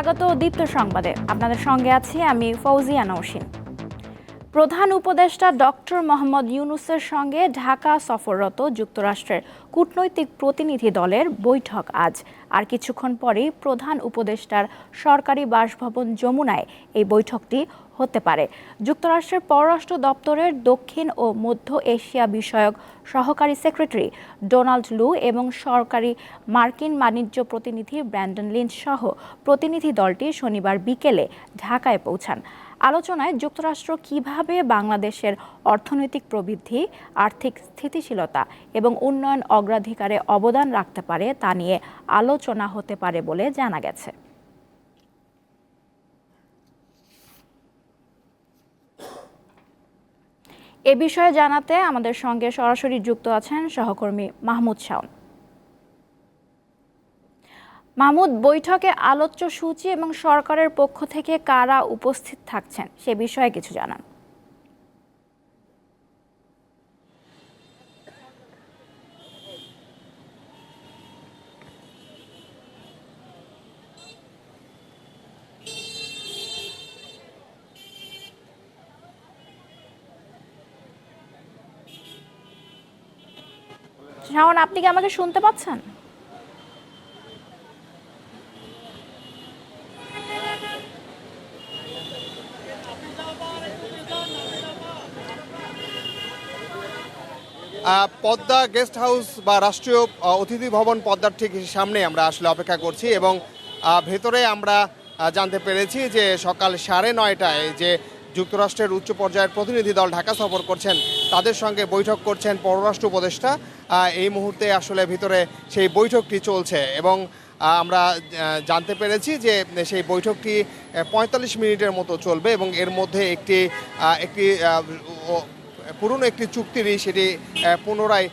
স্বাগত দীপ্ত সংবাদে। আপনাদের সঙ্গে আছি আমি ফৌজিয়া নৌসিন। প্রধান উপদেষ্টা ডক্টর মোহাম্মদ ইউনুসের সঙ্গে ঢাকা সফররত যুক্তরাষ্ট্রের কূটনৈতিক প্রতিনিধি দলের বৈঠক আজ। আর কিছুক্ষণ পরেই প্রধান উপদেষ্টার সরকারি বাসভবন যমুনায় এই বৈঠকটি হতে পারে। যুক্তরাষ্ট্রের পররাষ্ট্র দপ্তরের দক্ষিণ ও মধ্য এশিয়া বিষয়ক সহকারী সেক্রেটারি ডোনাল্ড লু এবং সরকারি মার্কিন বাণিজ্য প্রতিনিধি ব্র্যান্ডন লিঞ্চ সহ প্রতিনিধি দলটি শনিবার বিকেলে ঢাকায় পৌঁছান। আলোচনায় যুক্তরাষ্ট্র কীভাবে বাংলাদেশের অর্থনৈতিক প্রবৃদ্ধি, আর্থিক স্থিতিশীলতা এবং উন্নয়ন অগ্রাধিকারে অবদান রাখতে পারে তা নিয়ে আলোচনা হতে পারে বলে জানা গেছে। এ বিষয়ে জানাতে আমাদের সঙ্গে সরাসরি যুক্ত আছেন সহকর্মী মাহমুদ শাওন। মাহমুদ, বৈঠকে আলোচ্য সূচি এবং সরকারের পক্ষ থেকে কারা উপস্থিত থাকছেন সে বিষয়ে কিছু জানান। শাওন আপনি কি আমাকে শুনতে পাচ্ছেন? পদ্মা গেস্ট হাউস বা রাষ্ট্রীয় অতিথি ভবন পদ্মার ঠিক সামনে আমরা আসলে অপেক্ষা করছি এবং ভেতরে আমরা জানতে পেরেছি যে সকাল সাড়ে নয়টায় যে যুক্তরাষ্ট্রের উচ্চ পর্যায়ের প্রতিনিধি দল ঢাকা সফর করছেন, তাদের সঙ্গে বৈঠক করছেন পররাষ্ট্র উপদেষ্টা এই মুহূর্তে আসলে ভিতরে সেই বৈঠকটি চলছে এবং আমরা জানতে পেরেছি যে সেই বৈঠকটি পঁয়তাল্লিশ মিনিটের মতো চলবে এবং এর মধ্যে একটি একটি পুরনো একটি চুক্তিরই সেটি পুনরায়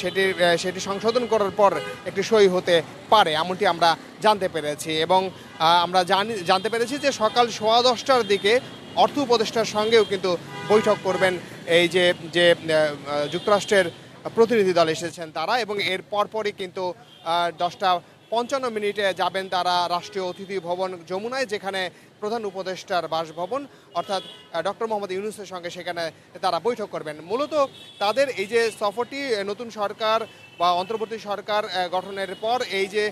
সেটি সেটি সংশোধন করার পর একটি সই হতে পারে, এমনটি আমরা জানতে পেরেছি এবং আমরা জানি, জানতে পেরেছি যে সকাল সোয়া দশটার দিকে অর্থ উপদেষ্টার সঙ্গেও কিন্তু বৈঠক করবেন এই যে যে যুক্তরাষ্ট্রের প্রতিনিধি দল এসেছেন তারা এবং এর পরপরই কিন্তু দশটা পঞ্চান্ন মিনিটে যাবেন তারা রাষ্ট্রীয় অতিথি ভবন যমুনায়, যেখানে প্রধান উপদেষ্টার বাসভবন, অর্থাৎ ডক্টর মোহাম্মদ ইউনুসের সঙ্গে সেখানে তারা বৈঠক করবেন। মূলত তাদের এই যে সফরটি, নতুন সরকার বা অন্তর্বর্তী সরকার গঠনের পর এই যে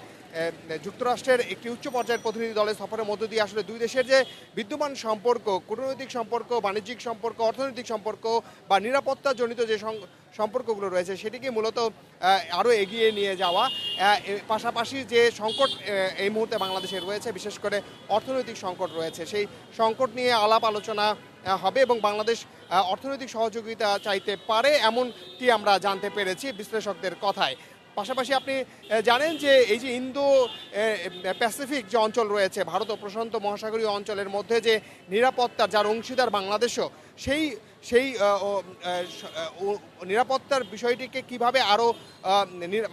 যুক্তরাষ্ট্রের একটি উচ্চ পর্যায়ের প্রতিনিধি দলের সফরের মধ্য দিয়ে আসলে দুই দেশের যে বিদ্যমান সম্পর্ক, কূটনৈতিক সম্পর্ক, বাণিজ্যিক সম্পর্ক, অর্থনৈতিক সম্পর্ক বা নিরাপত্তাজনিত যে সম্পর্কগুলো রয়েছে, সেটিকে মূলত আরও এগিয়ে নিয়ে যাওয়া। পাশাপাশি যে সংকট এই মুহূর্তে বাংলাদেশে রয়েছে, বিশেষ করে অর্থনৈতিক সংকট রয়েছে, সেই সংকট নিয়ে আলাপ আলোচনা হবে এবং বাংলাদেশ অর্থনৈতিক সহযোগিতা চাইতে পারে এমনটি আমরা জানতে পেরেছি বিশ্লেষকদের কথায়। পাশাপাশি আপনি জানেন যে এই যে ইন্দো প্যাসিফিক যে অঞ্চল রয়েছে, ভারত ও প্রশান্ত মহাসাগরীয় অঞ্চলের মধ্যে যে নিরাপত্তার, যার অংশীদার বাংলাদেশও, সেই সেই নিরাপত্তার বিষয়টিকে কীভাবে আরও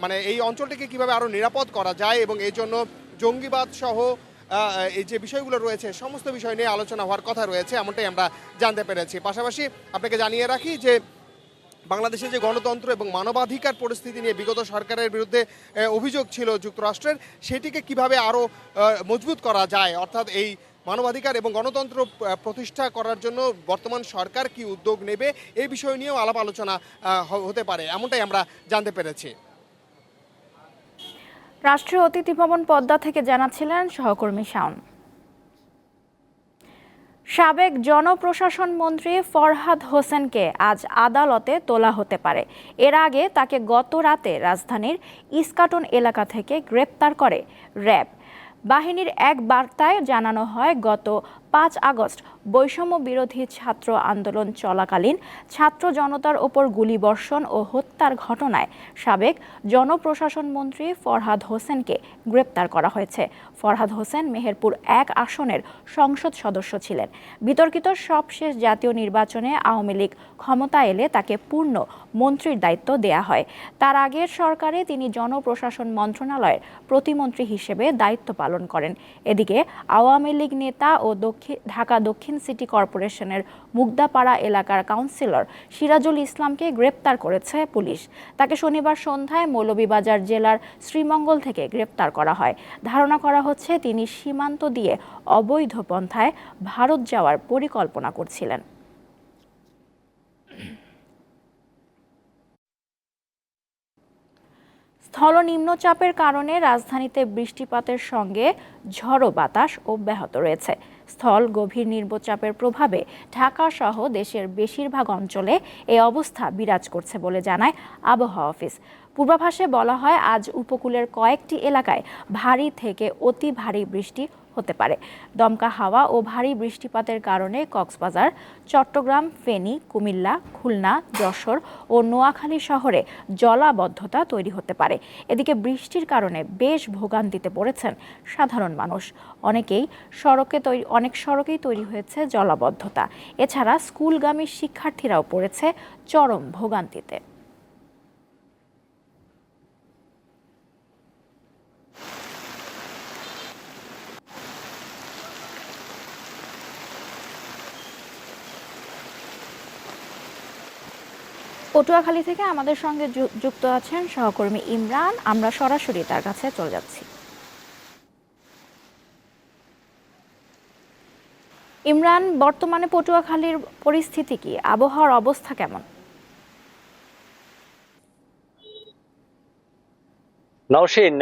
মানে এই অঞ্চলটিকে কীভাবে আরও নিরাপদ করা যায় এবং এই জন্য জঙ্গিবাদ সহ এই যে বিষয়গুলো রয়েছে, সমস্ত বিষয় নিয়ে আলোচনা হওয়ার কথা রয়েছে, এমনটাই আমরা জানতে পেরেছি। পাশাপাশি আপনাকে জানিয়ে রাখি যে বাংলাদেশে যে গণতন্ত্র এবং মানবাধিকার পরিস্থিতি নিয়ে বিগত সরকারের বিরুদ্ধে অভিযোগ ছিল যুক্তরাষ্ট্রের, সেটিকে কীভাবে আরও মজবুত করা যায়? অর্থাৎ এই মানবাধিকার এবং গণতন্ত্র প্রতিষ্ঠা করার জন্য বর্তমান সরকার কি উদ্যোগ নেবে? এই বিষয় নিয়েও আলাপ আলোচনা হতে পারে। এমনটাই আমরা জানতে পেরেছি। রাষ্ট্রীয় অতিথি ভবন পদ্মা থেকে জানাচ্ছিলেন সহকর্মী শাওন। সাবেক জনপ্রশাসন মন্ত্রী ফরহাদ হোসেনকে আজ আদালতে তোলা হতে পারে। এর আগে তাকে গত রাতে রাজধানীর ইস্কাটন এলাকা থেকে গ্রেপ্তার করে র্যাব। বাহিনীর এক বার্তায় জানানো হয়, গত পাঁচ আগস্ট বৈষম্য বিরোধী ছাত্র আন্দোলন চলাকালীন ছাত্র জনতার ওপর গুলিবর্ষণ ও হত্যার ঘটনায় সাবেক জনপ্রশাসন মন্ত্রী ফরহাদ হোসেনকে গ্রেপ্তার করা হয়েছে। ফরহাদ হোসেন মেহেরপুর এক আসনের সংসদ সদস্য ছিলেন। বিতর্কিত সবশেষ জাতীয় নির্বাচনে আওয়ামী লীগ ক্ষমতা এলে তাকে পূর্ণ মন্ত্রীর দায়িত্ব দেয়া হয়। তার আগের সরকারে তিনি জনপ্রশাসন মন্ত্রণালয়ের প্রতিমন্ত্রী হিসেবে দায়িত্ব পালন করেন। এদিকে আওয়ামী লীগ নেতা ও দক্ষিণ ঢাকা দক্ষিণ সিটি কর্পোরেশনের মুগদাপাড়া এলাকার কাউন্সিলর সিরাজুল ইসলামকে গ্রেপ্তার করেছে পুলিশ। তাকে শনিবার সন্ধ্যায় মৌলভীবাজার জেলার শ্রীমঙ্গল থেকে গ্রেপ্তার করা হয়। ধারণা করা হচ্ছে, তিনি সীমান্ত দিয়ে অবৈধ পন্থায় ভারত যাওয়ার পরিকল্পনা করছিলেন। স্থল নিম্নচাপের কারণে রাজধানীতে বৃষ্টিপাতের সঙ্গে ঝড়ো বাতাস অব্যাহত রয়েছে। স্থল গভীর নির্বচাপের প্রভাবে ঢাকা সহ দেশের বেশিরভাগ অঞ্চলে এই অবস্থা বিরাজ করছে বলে জানায় আবহাওয়া অফিস। পূর্বাভাসে বলা হয়, আজ উপকূলের কয়েকটি এলাকায় ভারী থেকে অতি ভারী বৃষ্টি হতে পারে। দমকা হাওয়া ও ভারী বৃষ্টিপাতের কারণে কক্সবাজার, চট্টগ্রাম, ফেনী, কুমিল্লা, খুলনা, যশোর ও নোয়াখালী শহরে জলাবদ্ধতা তৈরি হতে পারে। এদিকে বৃষ্টির কারণে বেশ ভোগান্তিতে পড়েছেন সাধারণ মানুষ। অনেকেই সড়কে তৈরি অনেক সড়কেই তৈরি হয়েছে জলাবদ্ধতা। এছাড়া স্কুলগামী শিক্ষার্থীরাও পড়েছে চরম ভোগান্তিতে। পটুয়াখালী থেকে আমাদের সঙ্গে যুক্ত আছেন সহকর্মী ইমরান। আমরা সরাসরি তার কাছে চলে যাচ্ছি। ইমরান, বর্তমানে পটুয়াখালীর পরিস্থিতি কি? আবহাওয়ার অবস্থা কেমন? নওশিন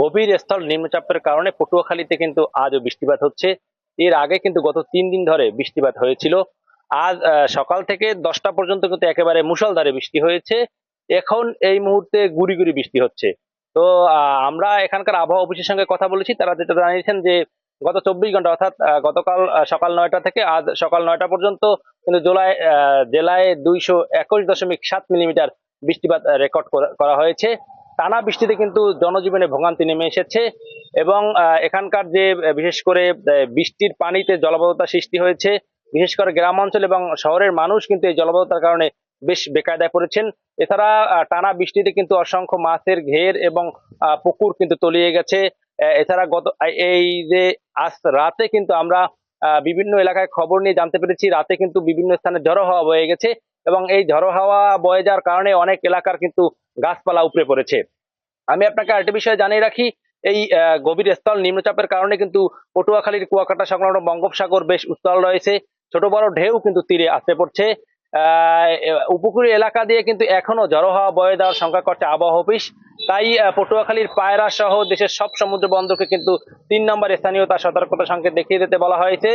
গভীর স্থল নিম্নচাপের কারণে পটুয়াখালীতে কিন্তু আজও বৃষ্টিপাত হচ্ছে। এর আগে কিন্তু গত তিন দিন ধরে বৃষ্টিপাত হয়েছিল। আজ সকাল থেকে দশটা পর্যন্ত কিন্তু একেবারে মুষলধারে বৃষ্টি হয়েছে। এখন এই মুহূর্তে গুড়ি গুড়ি বৃষ্টি হচ্ছে। তো আমরা এখানকার আবহাওয়া অফিসের সঙ্গে কথা বলেছি। তারা যেটা জানিয়েছেন যে, গত চব্বিশ ঘণ্টা অর্থাৎ গতকাল সকাল নয়টা থেকে আজ সকাল নয়টা পর্যন্ত কিন্তু জেলায় জেলায় দুইশো একুশ দশমিক সাত মিলিমিটার বৃষ্টিপাত রেকর্ড করা হয়েছে। টানা বৃষ্টিতে কিন্তু জনজীবনে ভোগান্তি নেমে এসেছে এবং এখানকার যে, বিশেষ করে বৃষ্টির পানিতে জলবদ্ধতা সৃষ্টি হয়েছে। বিশেষ করে গ্রাম অঞ্চল এবং শহরের মানুষ কিন্তু এই জলবদ্ধতার কারণে বেশ বেকায়দায় পড়েছেন। এছাড়া টানা বৃষ্টিতে কিন্তু অসংখ্য মাছের ঘের এবং পুকুর কিন্তু তলিয়ে গেছে। এছাড়া গত এই যে আজ রাতে কিন্তু আমরা বিভিন্ন এলাকায় খবর নিয়ে জানতে পেরেছি, রাতে কিন্তু বিভিন্ন স্থানে ঝড়ো হাওয়া বয়ে গেছে এবং এই ঝড়ো হাওয়া বয়ে যাওয়ার কারণে অনেক এলাকার কিন্তু গাছপালা উপড়ে পড়েছে। আমি আপনাকে আরেকটি বিষয় জানিয়ে রাখি, এই গভীর স্থল নিম্নচাপের কারণে কিন্তু পটুয়াখালীর কুয়াকাটা সংলগ্ন বঙ্গোপসাগর বেশ উত্তাল রয়েছে। ছোট বড় ঢেউ কিন্তু তীরে আসতে পড়ছে। উপকূলীয় এলাকা দিয়ে কিন্তু এখনও জড়ো হওয়া বয়ে দেওয়ার সংখ্যা করছে আবহাওয়া অফিস। তাই পটুয়াখালীর পায়রা সহ দেশের সব সমুদ্র বন্দরকে কিন্তু তিন নম্বর স্থানীয়তা সতর্কতা সংকেত দেখিয়ে দিতে বলা হয়েছে।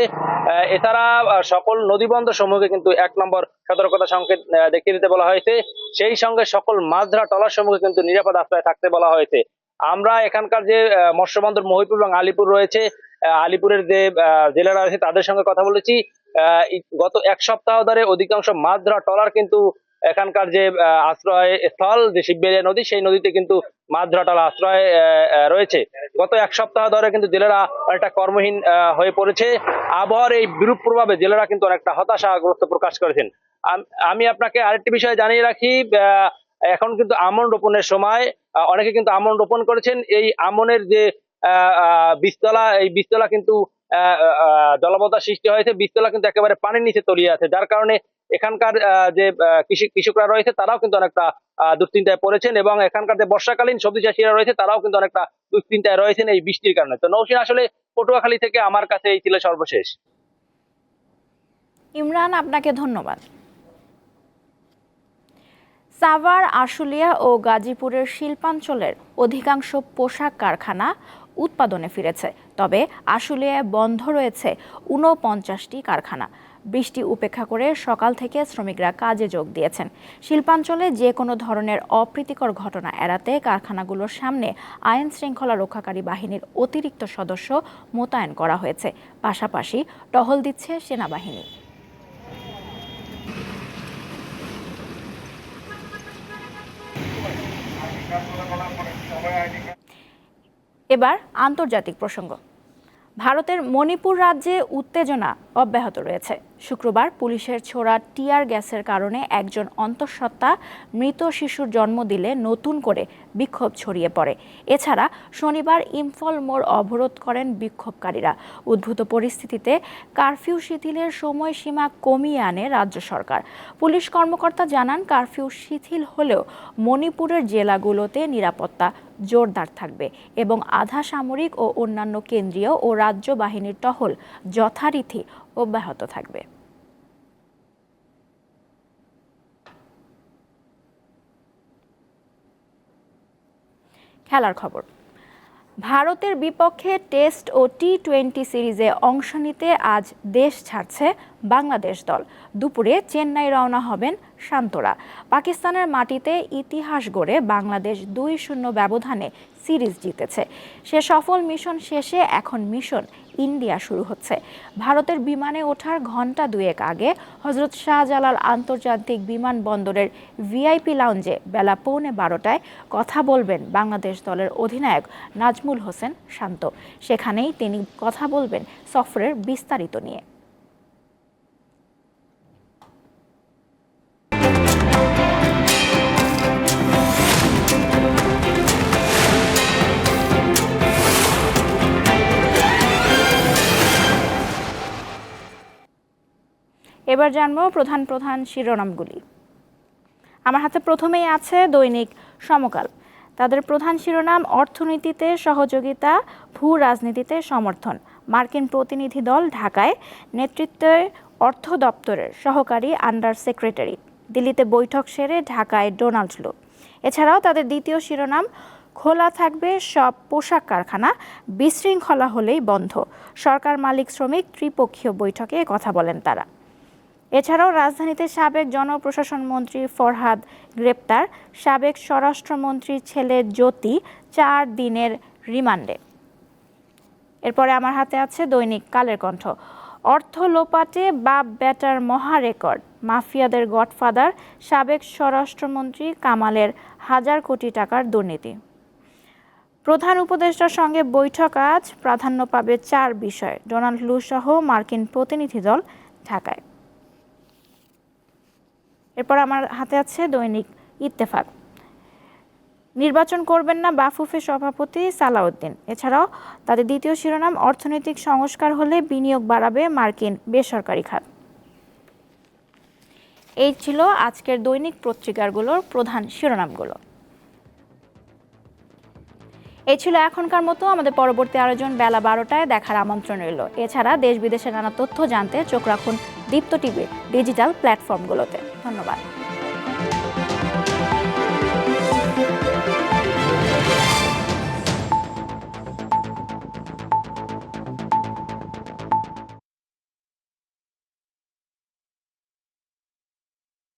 এছাড়া সকল নদী বন্দর সমূহকে কিন্তু এক নম্বর সতর্কতা সংকেত দেখিয়ে দিতে বলা হয়েছে। সেই সঙ্গে সকল মাছ ধরা টলার সমূহকে কিন্তু নিরাপদ আশ্রয়ে থাকতে বলা হয়েছে। আমরা এখানকার যে মৎস্য বন্দর মহিপুর এবং আলিপুর রয়েছে আলিপুরের যে জেলেরা রয়েছে তাদের সঙ্গে কথা বলেছি। গত এক সপ্তাহ ধরে অধিকাংশ মাছ ধরা টলার কিন্তু এখানকার যে আশ্রয় স্থল যে শিববেরিয়া নদী সেই নদীতে কিন্তু মাছ ধরা টলা আশ্রয় রয়েছে। গত এক সপ্তাহ ধরে কিন্তু জেলেরা অনেকটা কর্মহীন হয়ে পড়েছে। আবহাওয়ার এই বিরূপ প্রভাবে জেলেরা কিন্তু অনেকটা হতাশাগ্রস্ত প্রকাশ করেছেন। আম- আপনাকে আরেকটি বিষয় জানিয়ে রাখি এখন কিন্তু আমন রোপণের সময় অনেকে কিন্তু আমন রোপণ করেছেন। এই আমনের যে আহ, বীজতলা এই বীজতলা কিন্তু জলাবদ্ধতা সৃষ্টি হয়েছে। বীজতলা কিন্তু একেবারে পানির নিচে তলিয়ে আছে, যার কারণে এখানকার যে কৃষি, কৃষকরা রয়েছে, তারাও কিন্তু অনেকটা দুশ্চিন্তায় পড়েছেন এবং এখানকার যে বর্ষাকালীন সবজি চাষিরা রয়েছে, তারাও কিন্তু অনেকটা দুশ্চিন্তায় রয়েছেন এই বৃষ্টির কারণে। তো নৌসিন আসলে পটুয়াখালী থেকে আমার কাছে এই ছিল সর্বশেষ। ইমরান, আপনাকে ধন্যবাদ। সাভার, আশুলিয়া ও গাজীপুরের শিল্পাঞ্চলের অধিকাংশ পোশাক কারখানা উৎপাদনে ফিরেছে। তবে আশুলিয়ায় বন্ধ রয়েছে ঊনপঞ্চাশটি কারখানা। বৃষ্টি উপেক্ষা করে সকাল থেকে শ্রমিকরা কাজে যোগ দিয়েছেন। শিল্পাঞ্চলে যে কোনো ধরনের অপ্রীতিকর ঘটনা এড়াতে কারখানাগুলোর সামনে আইন শৃঙ্খলা রক্ষাকারী বাহিনীর অতিরিক্ত সদস্য মোতায়েন করা হয়েছে। পাশাপাশি টহল দিচ্ছে সেনাবাহিনী। এবার আন্তর্জাতিক প্রসঙ্গ। ভারতের মণিপুর রাজ্যে উত্তেজনা অব্যাহত রয়েছে। শুক্রবার পুলিশের ছোড়া টিয়ার গ্যাসের কারণে একজন অন্তঃসত্ত্বা মৃত শিশুর জন্ম দিলে নতুন করে বিক্ষোভ ছড়িয়ে পড়ে। এছাড়া শনিবার ইম্ফল মোড় অবরোধ করেন বিক্ষোভকারীরা। উদ্ভূত পরিস্থিতিতে কারফিউ শিথিলের সময়সীমা কমিয়ে আনে রাজ্য সরকার। পুলিশ কর্মকর্তা জানান, কারফিউ শিথিল হলেও মণিপুরের জেলাগুলোতে নিরাপত্তা জোরদার থাকবে এবং আধা সামরিক ও অন্যান্য কেন্দ্রীয় ও রাজ্য বাহিনীর টহল যথারীতি অব্যাহত থাকবে। খেলার খবর। ভারতের বিপক্ষে টেস্ট ও টি টোয়েন্টি সিরিজে অংশ নিতে আজ দেশ ছাড়ছে বাংলাদেশ দল। দুপুরে চেন্নাই রওনা হবেন শান্তরা। পাকিস্তানের মাটিতে ইতিহাস গড়ে বাংলাদেশ দুই শূন্য ব্যবধানে সিরিজ জিতেছে। সে সফল মিশন শেষে এখন মিশন ইন্ডিয়া শুরু হচ্ছে। ভারতের বিমানে ওঠার ঘণ্টা দুয়েক আগে হজরত শাহজালাল আন্তর্জাতিক বিমানবন্দরের ভিআইপি লাউঞ্জে বেলা পৌনে বারোটায় কথা বলবেন বাংলাদেশ দলের অধিনায়ক নাজমুল হোসেন শান্ত। সেখানেই তিনি কথা বলবেন সফরের বিস্তারিত নিয়ে। এবার জানব প্রধান প্রধান শিরোনামগুলি। আমার হাতে প্রথমেই আছে দৈনিক সমকাল। তাদের প্রধান শিরোনাম, অর্থনীতিতে সহযোগিতা, ভূ রাজনীতিতে সমর্থন। মার্কিন প্রতিনিধি দল ঢাকায় নেতৃত্বে অর্থ দপ্তরের সহকারী আন্ডার সেক্রেটারি। দিল্লিতে বৈঠক সেরে ঢাকায় ডোনাল্ড লো এছাড়াও তাদের দ্বিতীয় শিরোনাম, খোলা থাকবে সব পোশাক কারখানা, বিশৃঙ্খলা হলেই বন্ধ। সরকার মালিক শ্রমিক ত্রিপক্ষীয় বৈঠকে কথা বলেন তারা। এছাড়াও রাজধানীতে সাবেক জনপ্রশাসন মন্ত্রী ফরহাদ গ্রেপ্তার, সাবেক স্বরাষ্ট্রমন্ত্রীর ছেলে জ্যোতি, চার দিনের রিমান্ডে। এরপরে আমার হাতে আছে দৈনিক কালের কণ্ঠ। অর্থ লোপাটে বাপ বেটার মহা রেকর্ড। মাফিয়াদের গডফাদার, সাবেক স্বরাষ্ট্রমন্ত্রী কামালের হাজার কোটি টাকার দুর্নীতি। প্রধান উপদেষ্টার সঙ্গে বৈঠক আজ, প্রাধান্য পাবে চার বিষয়। ডোনাল্ড লু সহ মার্কিন প্রতিনিধি দল ঢাকায়। এরপর আমার হাতে আছে দৈনিক ইত্তেফাক। নির্বাচন করবেন না বাফুফে সভাপতি সালাউদ্দিন। এছাড়াও তাদের দ্বিতীয় শিরোনাম, অর্থনৈতিক সংস্কার হলে বিনিয়োগ বাড়াবে মার্কিন বেসরকারি খাত। এই ছিল আজকের দৈনিক পত্রিকারগুলোর প্রধান শিরোনামগুলো। এই ছিল এখনকার মতো। আমাদের পরবর্তী আয়োজন বেলা বারোটায় দেখার আমন্ত্রণ রইল। এছাড়া দেশ বিদেশের নানা তথ্য জানতে চোখ রাখুন দীপ্ত টিভির ডিজিটাল প্ল্যাটফর্মগুলোতে। ধন্যবাদ।